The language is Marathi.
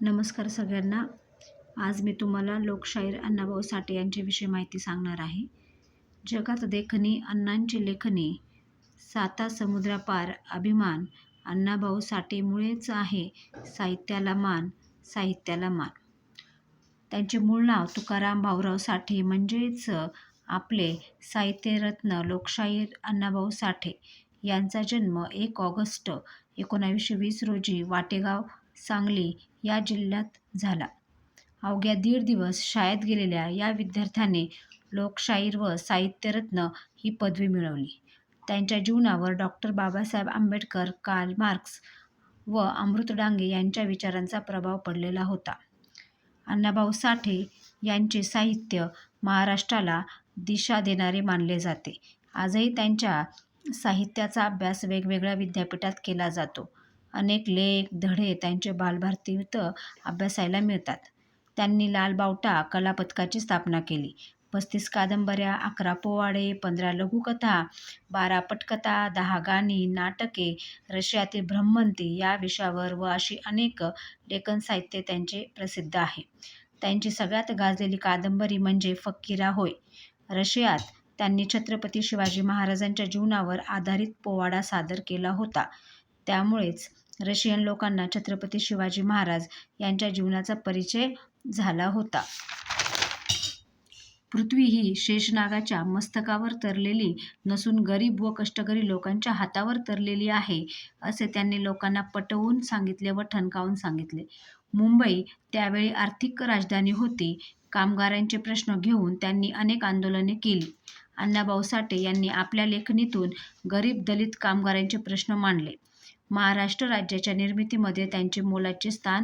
नमस्कार सगळ्यांना. आज मी तुम्हाला लोकशाहीर अण्णाभाऊ साठे यांच्याविषयी माहिती सांगणार आहे. जगात देखणी अण्णांची लेखणी साता समुद्रापार अभिमान अण्णाभाऊ साठेमुळेच आहे साहित्याला मान साहित्याला मान. त्यांचे मूळ नाव तुकाराम भाऊराव साठे म्हणजेच आपले साहित्यरत्न लोकशाहीर अण्णाभाऊ साठे. यांचा जन्म एक ऑगस्ट एकोणावीसशे वीस रोजी वाटेगाव सांगली या जिल्ह्यात झाला. अवघ्या दीड दिवस शाळेत गेलेल्या या विद्यार्थ्याने लोकशाहीर व साहित्यरत्न ही पदवी मिळवली. त्यांच्या जीवनावर doctor Babasaheb Ambedkar, Karl Marx व अमृत डांगे यांच्या विचारांचा प्रभाव पडलेला होता. अण्णाभाऊ साठे यांचे साहित्य महाराष्ट्राला दिशा देणारे मानले जाते. आजही त्यांच्या साहित्याचा अभ्यास वेगवेगळ्या विद्यापीठात केला जातो. अनेक लेख, धडे त्यांचे बालभारतीत अभ्यासायला मिळतात. त्यांनी लाल बावटा स्थापना केली. पस्तीस कादंबऱ्या, अकरा पोवाडे, पंधरा लघुकथा, बारा पटकथा, दहा गाणी, नाटके, रशियातील भ्रमंती या विषयावर व अशी अनेक लेखनसाहित्य त्यांचे प्रसिद्ध आहे. त्यांची सगळ्यात गाजलेली कादंबरी म्हणजे फक्किरा होय. रशियात त्यांनी छत्रपती शिवाजी महाराजांच्या जीवनावर आधारित पोवाडा सादर केला होता. त्यामुळेच रशियन लोकांना छत्रपती शिवाजी महाराज यांच्या जीवनाचा परिचय झाला होता. पृथ्वी ही शेषनागाच्या मस्तकावर तरलेली नसून गरीब व कष्टकरी लोकांच्या हातावर तरलेली आहे असे त्यांनी लोकांना पटवून सांगितले व ठणकावून सांगितले. मुंबई त्यावेळी आर्थिक राजधानी होती. कामगारांचे प्रश्न घेऊन त्यांनी अनेक आंदोलने केली. अण्णाभाऊ साठे यांनी आपल्या लेखणीतून गरीब दलित कामगारांचे प्रश्न मांडले. महाराष्ट्र राज्याच्या निर्मितीमध्ये त्यांचे मोलाचे स्थान